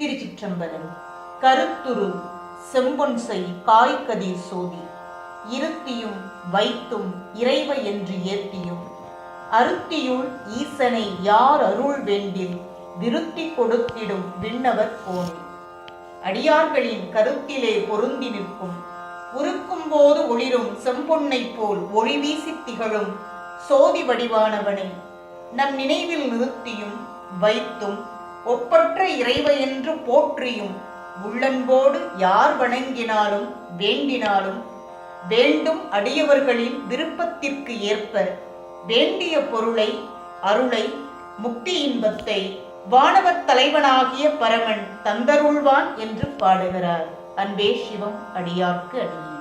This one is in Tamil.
திருச்சிற்றம்பலம். கருத்துரு செம்பொன்சை காய்கதிர் சோதி இருத்தியும் வைத்தும் இறைவ என்று ஏத்தியும் அருத்தியுள் ஈசனை யார் அருள் வேண்டில் விருத்தி கொடுத்திடும் விண்ணவர் போனி. அடியார்களின் கருத்திலே பொருந்தி நிற்கும் உருக்கும் போது ஒளிரும் செம்பொன்னைப் போல் ஒளி வீசித் திகழும் சோதி வடிவானவனை நம் நினைவில் நிறுத்தியும் வைத்தும் ஒப்பற்ற இறைவை என்று போற்றியும் உள்ளன்போடு யார் வணங்கினாலும் வேண்டினாலும் வேண்டும் அடியவர்களின் விருப்பத்திற்கு ஏற்ப வேண்டிய பொருளை அருளை முக்தி இன்பத்தை வானவத் தலைவனாகிய பரமன் தந்தருள்வான் என்று பாடுகிறார். அன்பே சிவம் அடியார்க்கு அடியே.